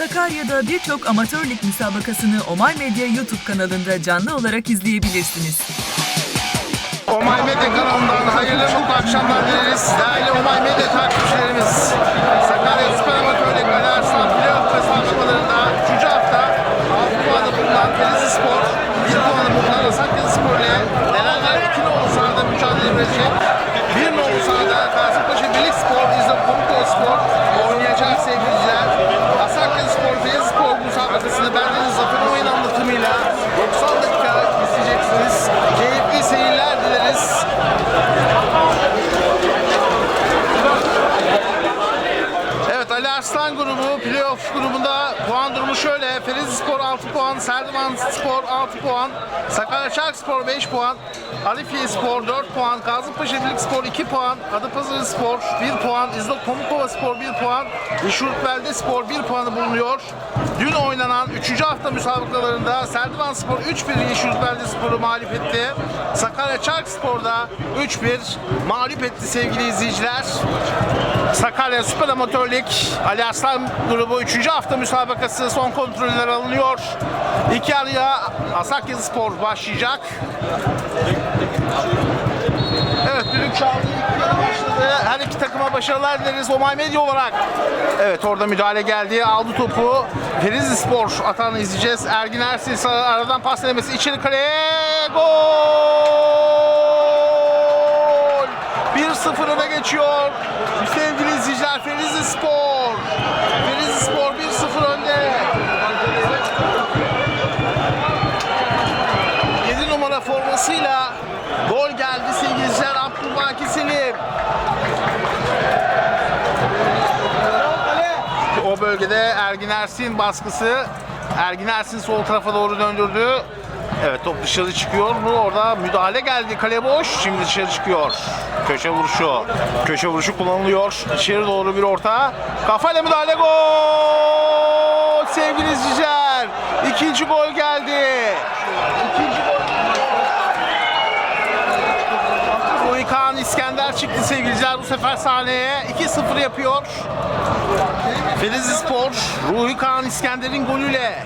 Sakarya'da birçok amatör lig müsabakasını Omay Medya YouTube kanalında canlı olarak izleyebilirsiniz. Omay Medya kanalından hayırlı mutlu akşamlar dileriz. Değerli Omay Medya takipçilerimiz. Sakarya Süper Amatör Lig Arslan Playoff müsabakalarında 3. hafta 6 puanı bulunan Denizli Spor, 1 puanı bulunan Asakya Spor ile nelerler 2 nolu sahada mücadele verecek. 1 nolu sahada Kasımpaşa Birlik Spor, İzlop Komutol Spor oynayacak sevgiliciler. Asakya Spor, Denizli Spor müsabakasını bendeniz Zafer Oyun anlatımıyla 90 dakika izleyeceksiniz. Keyifli seyirler dileriz. Arslan grubu playoff grubunda puan durumu şöyle. Ferizi Spor 6 puan, Serdivan Spor 6 puan, Sakarya Çark Spor 5 puan, Arifiye Spor 4 puan, Kazımpaşa Birlik Spor 2 puan, Adapazarı Spor 1 puan, İzlok Pamukova Spor 1 puan, Yeşilyurt Belde Spor 1 puanı bulunuyor. Dün oynanan 3. hafta müsabakalarında Serdivan Spor 3-1 Yeşilyurt Belde Spor'u mağlup etti. Sakarya Çark Spor'da 3-1 mağlup etti sevgili izleyiciler. Sakarya Süper Amatör Lig Ali Arslan grubu 3. hafta müsabakası son kontroller alınıyor. İki araya Asakya Spor başlayacak. Evet düdük çaldı. Başladı. Her iki takıma başarılar dileriz Omay Medya olarak. Evet orada müdahale geldi. Aldı topu. Denizli Spor atağını izleyeceğiz. Ergin Ersin aradan pas denemesi içeri kaleye. Gol! 1-0 öne geçiyor. Sevgili izleyiciler Ferizi Spor. Ferizi Spor 1-0 önde. 7 numara formasıyla gol geldi sevgili izleyiciler Abdülbaki Selim. Bölgede Ergin Ersin baskısı. Ergin Ersin sol tarafa doğru döndürdü. Evet top dışarı çıkıyor mu? Orada müdahale geldi. Kale boş. Şimdi dışarı çıkıyor. Köşe vuruşu. Köşe vuruşu kullanılıyor. İçeri doğru bir orta. Kafayla müdahale gol! Sevgili izleyiciler. ikinci gol geldi. İkinci gol. Ruhi Kaan İskender çıktı sevgili izleyiciler. Bu sefer sahneye 2-0 yapıyor. Ferizi Spor, Ruhi Kaan İskender'in golüyle.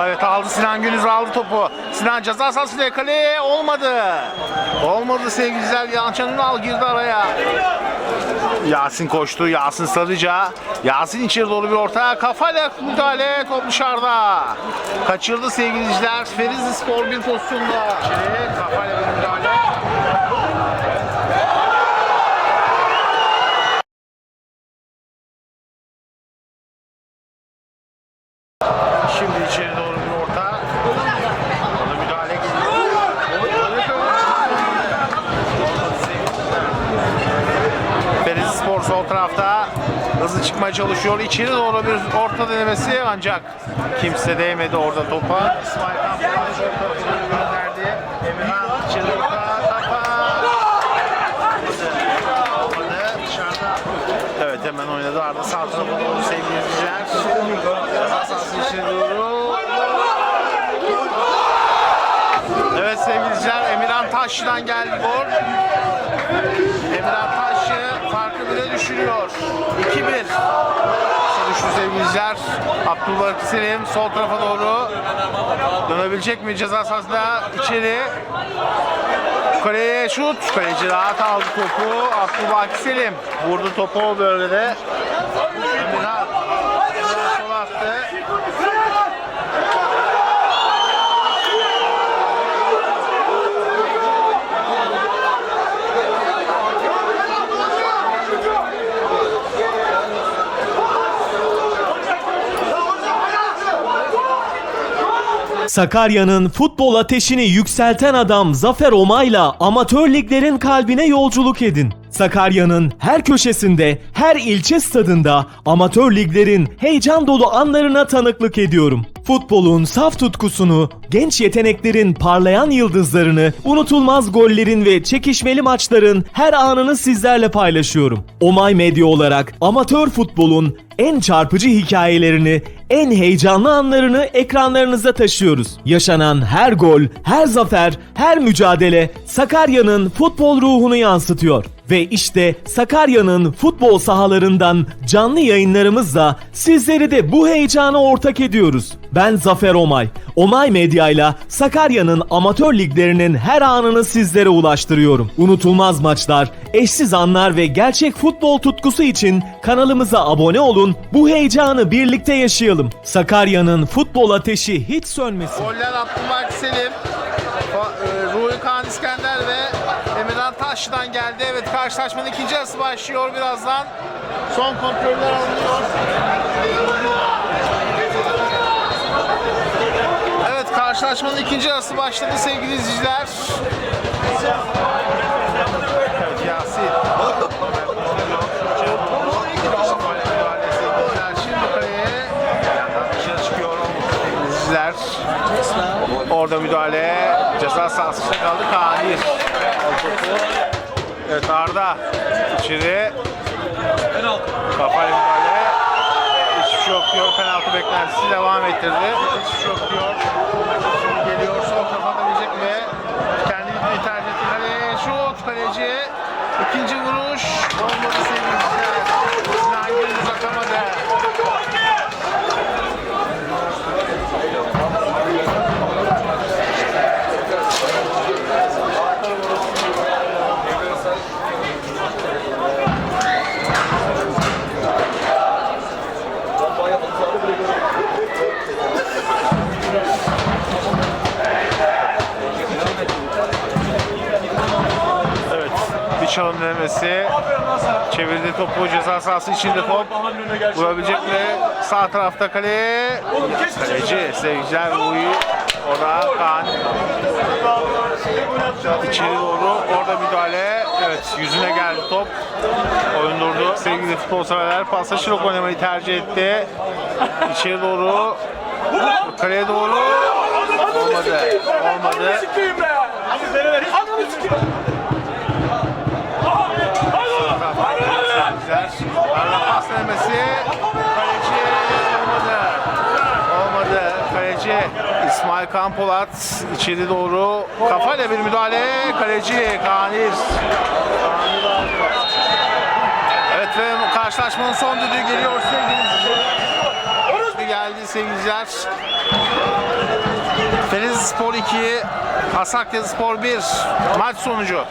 Evet aldı Sinan Günüz aldı topu. Sinan ceza sahasıyla kaleye olmadı. Olmadı sevgililer. Yançan Ünal girdi araya. Yasin koştu. Yasin Sarıca. Yasin içeri doğru bir orta. Kafayla müdahale. Top dışarıda. Kaçırdı sevgiliciler. Ferizli Spor bir pozisyonda. Kafayla bir müdahale. Şimdi içeri doğru bir orta. Orada müdahale geliyor. Feriz Spor sol tarafta hızlı çıkmaya çalışıyor. İçeri doğru bir orta denemesi ancak kimse değmedi orada topa. Evet hemen oynadı. Arda sağ tarafa doğru sevgili izleyiciler. Sahası içeri doğru. Evet sevgili izleyiciler Emirhan Taşçı'dan geldi gol. Emirhan Taşçı farkı bile düşürüyor. 2-1. Düştü sevgili izleyiciler. Abdülbaki Selim sol tarafa doğru. Dönebilecek mi ceza sahasında içeri. Kaleye şut. Kaleci rahat aldı topu. Abdülbaki Selim vurdu topu o bölgede. Emirhan. Emirhan sol attı. Sakarya'nın futbol ateşini yükselten adam Zafer Omay'la amatör liglerin kalbine yolculuk edin. Sakarya'nın her köşesinde, her ilçe stadında amatör liglerin heyecan dolu anlarına tanıklık ediyorum. Futbolun saf tutkusunu, genç yeteneklerin parlayan yıldızlarını, unutulmaz gollerin ve çekişmeli maçların her anını sizlerle paylaşıyorum. Omay Medya olarak amatör futbolun en çarpıcı hikayelerini, en heyecanlı anlarını ekranlarınıza taşıyoruz. Yaşanan her gol, her zafer, her mücadele Sakarya'nın futbol ruhunu yansıtıyor. Ve işte Sakarya'nın futbol sahalarından canlı yayınlarımızla sizleri de bu heyecana ortak ediyoruz. Ben Zafer Omay. Omay Medya ile Sakarya'nın amatör liglerinin her anını sizlere ulaştırıyorum. Unutulmaz maçlar, eşsiz anlar ve gerçek futbol tutkusu için kanalımıza abone olun. Bu heyecanı birlikte yaşayalım. Sakarya'nın futbol ateşi hiç sönmesin. Goller Abdülbaki Selim, e, Ruhi Kaan İskender Taş'tan geldi. Evet karşılaşmanın ikinci yarısı başlıyor birazdan. Son kontroller alınıyor. Evet karşılaşmanın ikinci yarısı başladı sevgili izleyiciler. Yasin. Orada müdahale ceza sahasında kaldı Kahir. Evet Arda içeri. Kafayla müdahale. Hiçbir şey yok diyor. Penaltı beklentisi devam ettirdi. Hiçbir şey yok diyor. Şimdi geliyor sol Çevirdi topu ceza sahası içinde top. Vurabilecek mi? Sağ tarafta kale. Kaleci sevgiciler Uğur'u. Orada Kaan. İçeri doğru. Orada müdahale. Evet yüzüne geldi top. Oyun durdu. Sevgili futbol severler pasta şirok oynamayı tercih etti. İçeri doğru. Kaleye doğru. Olmadı. Olmadı. Güzel. İsmail Kampolat içeri doğru kafayla bir müdahale. Kaleci Kanir. Evet ve karşılaşmanın son düdüğü geliyor sevgili. Geldi sevgiliciler. Feriz Spor 2, Hasakya Spor 1 maç sonucu.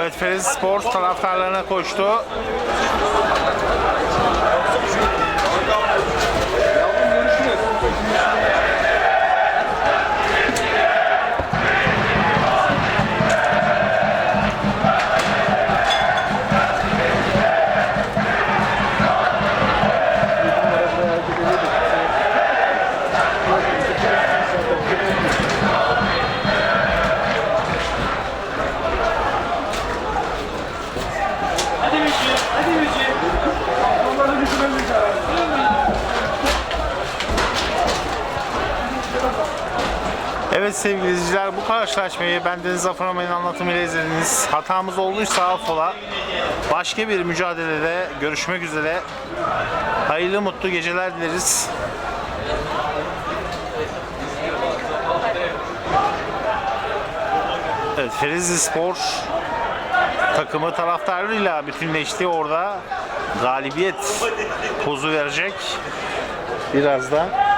Evet Feriz Spor taraftarlarına koştu. Sevgili izleyiciler bu karşılaşmayı ben Deniz Zafer Amay'ın anlatımıyla izlediniz. Hatamız olduysa affola. Başka bir mücadelede görüşmek üzere. Hayırlı mutlu geceler dileriz. Evet Ferizli Spor takımı taraftarıyla bütünleşti orada. Galibiyet pozu verecek. Biraz da